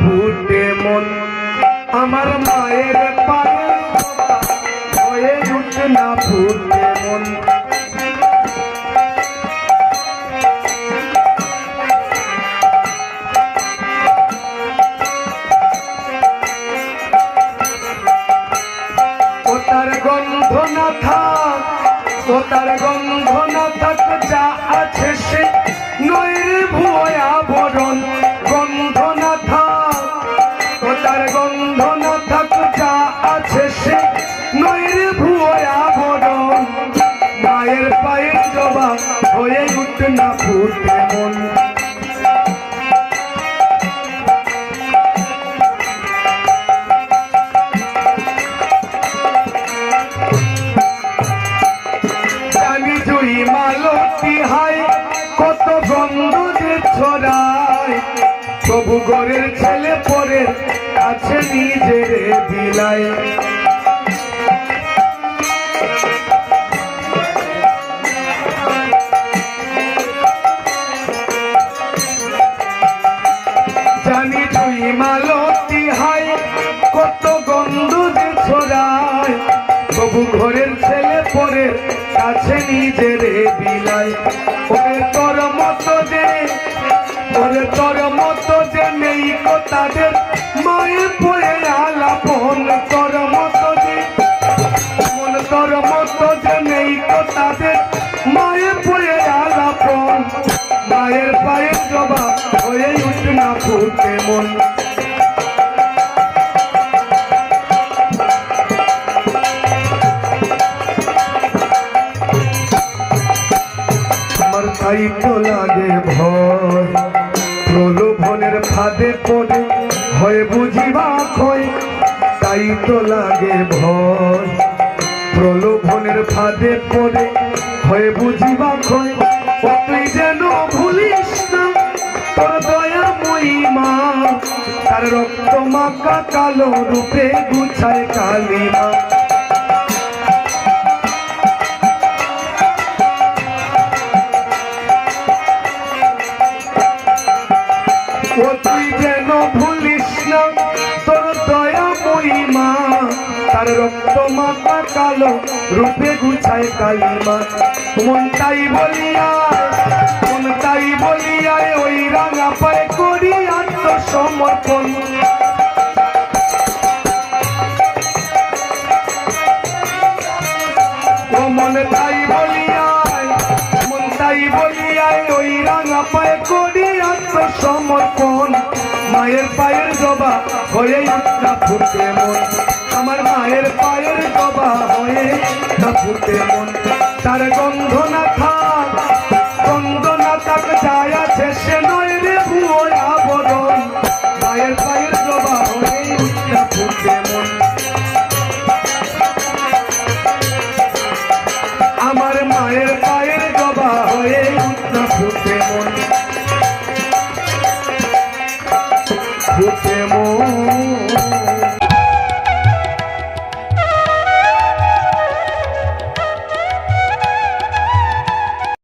ফুটে মন। আমার মায়ের পায়ে উঠে না ফুটে মন। ও তার গন্ধ না থাক, ও তার গন্ধ জবা হয়ে উঠ না কত গন্ধ ছড়ায়। তবু গরের ছেলে পরে আছে নিজের বিলায় জানি তুই মালতি হাই, কত গন্ধ যে ছড়ায়। তবু ঘরের ছেলে পরে কাছে নিজের বিলাই। ওরে তোর মতো যে, ওরে তোর মতো যে নেই তাদের। মায়ের পরে আলাপন, তোর মতো যে তোর মতো যে না ফুটে আমার তাই তো লাগে ভয়, প্রলোভনের ফাঁদে পড়ে হয় বুঝিবা খয় তাই তো লাগে ভয়। প্রলোভনের ফাঁদে পড়ে হয় বুঝিবা খয় তুই যেন ভুলিস না, তোর তার রক্ত মাকা কালো রূপে গুছায় কালিমা। ও তুই যেন ভুলিস না, তোর দয়া রক্ত মাথা কালো রূপে গুছায় কালিমা। মন বলিয়া মন তাই মন তাই বলিয়ায় মন তাই বলিয়ায় ওই রাঙা পায়ে করি আত্মসমর্পণ মায়ের পায়ের জবা হয়ে না ফুটে মন। আমার মায়ের পায়ের জবা হয়ে না ফুটে মন। তার গন্ধ না থাক, গন্ধ না থাক, যায় আছে সে উঠনা ফুটে মন ফুটে